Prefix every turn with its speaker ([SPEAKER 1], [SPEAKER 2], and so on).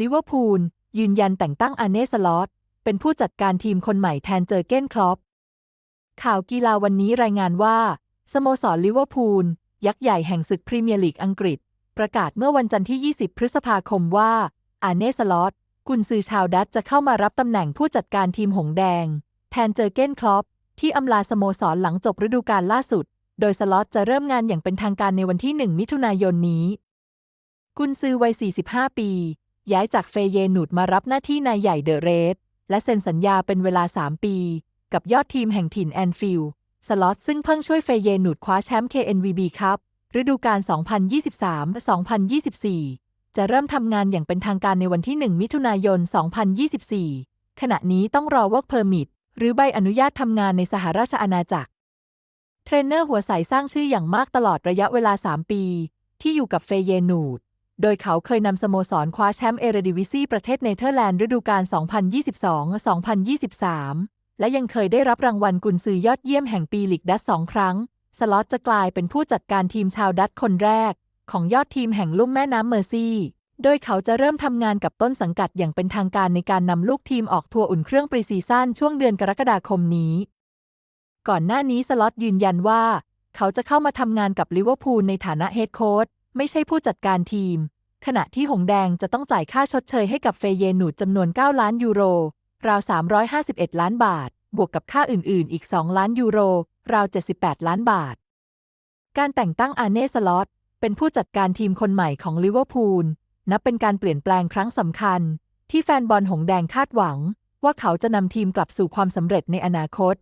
[SPEAKER 1] ลิเวอร์พูลยืนยันแต่งตั้งอาเน่สลอตเป็นผู้จัดการทีมคนใหม่แทนเจอเก้นคลอปข่าวกีฬาวันนี้รายงานว่า สโมสรลิเวอร์พูลยักษ์ใหญ่แห่งศึกพรีเมียร์ลีกอังกฤษ ประกาศเมื่อวันจันทร์ที่ 20 พฤษภาคมว่าอาเน่สลอตกุนซือชาวดัตจะเข้ามารับตำแหน่งผู้จัดการทีมหงแดง แทนเจอเก้นคลอปที่อำลาสโมสรหลังจบฤดูกาลล่าสุด โดยสล็อตจะเริ่มงานอย่างเป็นทางการในวันที่ 1 มิถุนายนนี้ กุนซือวัย 45 ปี ย้ายจากเฟเยนูดมารับหน้าที่นายใหญ่เดอะเรสและเซ็นสัญญาเป็นเวลา 3 ปี กับยอดทีมแห่งถิ่นแอนฟิลด์สล็อตซึ่งเพิ่งช่วยเฟเยนูดคว้าแชมป์ KNVB ครับฤดูกาล 2023-2024 จะเริ่มทำงานอย่างเป็นทางการในวันที่ 1 มิถุนายน 2024 ขณะนี้ต้องรอ Work Permit หรือใบอนุญาตทำงานในสหราชอาณาจักร เทรนเนอร์หัวใสสร้างชื่ออย่างมากตลอดระยะเวลา 3 ปี ที่อยู่กับเฟเยนูด โดยเขาเคยนำสโมสรคว้าแชมป์เอเรดิวิซีประเทศเนเธอร์แลนด์ฤดูกาล 2022-2023 และยังเคยได้รับรางวัลกุนซือยอดเยี่ยมแห่งปีลีกดัตสองครั้ง สล็อตจะกลายเป็นผู้จัดการทีมชาวดัตคนแรก ของยอดทีมแห่งลุ่มแม่น้ำเมอร์ซีโดยเขาจะเริ่มทำงานกับต้นสังกัดอย่างเป็นทางการในการนำลูกทีมออกทัวร์อุ่นเครื่องปรีซีซั่นช่วงเดือนกรกฎาคมนี้ ก่อนหน้านี้สล็อตยืนยันว่า เขาจะเข้ามาทำงานกับลิเวอร์พูลในฐานะเฮดโค้ช ไม่ใช่ผู้จัดการทีม ขณะที่หงแดงจะต้องจ่ายค่าชดเชยให้กับเฟเยนูดจำนวน 9 ล้านยูโร ราว 351 ล้านบาท บวกกับค่าอื่นๆ อีก 2 ล้านยูโร ราว 78 ล้านบาท การแต่งตั้งอาเน่สล็อตเป็นผู้จัดการทีมคนใหม่ของลิเวอร์พูล นับเป็นการเปลี่ยนแปลงครั้งสำคัญ ที่แฟนบอลหงแดงคาดหวัง ว่าเขาจะนำทีมกลับสู่ความสำเร็จในอนาคต